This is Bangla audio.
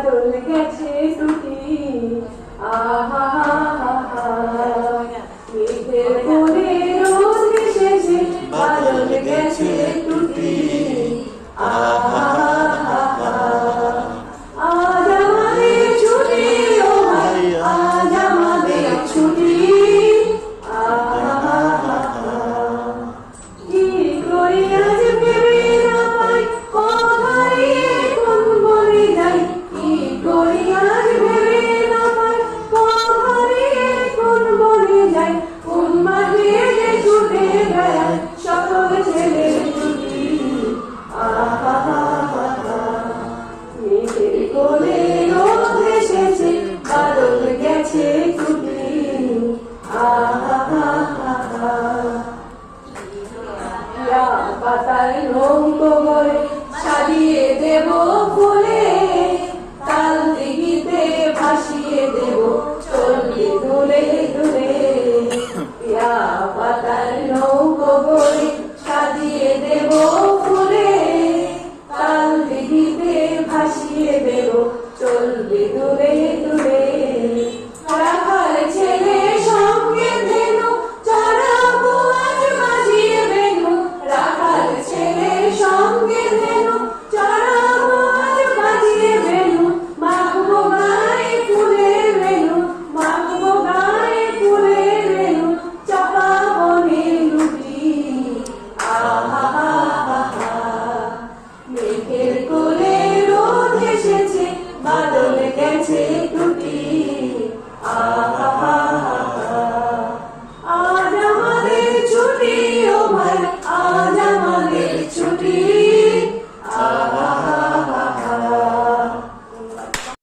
বাদল গেছে টুটি আহা মেঘের কোলে রোদ এসেছে বাদল গেছে টুটি আহা আজ আমাদের ছুটি ও ভাই আজ আমাদের ছুটি আহা কি করি পাতায় রঙ্গ করে সাজিয়ে দেব ফুলে। তাল দিঘিতে ভাসিয়ে দেব চলবে দুলে দুলে ইয়া পাতায় করে সাজিয়ে দেব ফুলে। তাল দিঘিতে ভাসিয়ে দেব চলবে দুলে দুলে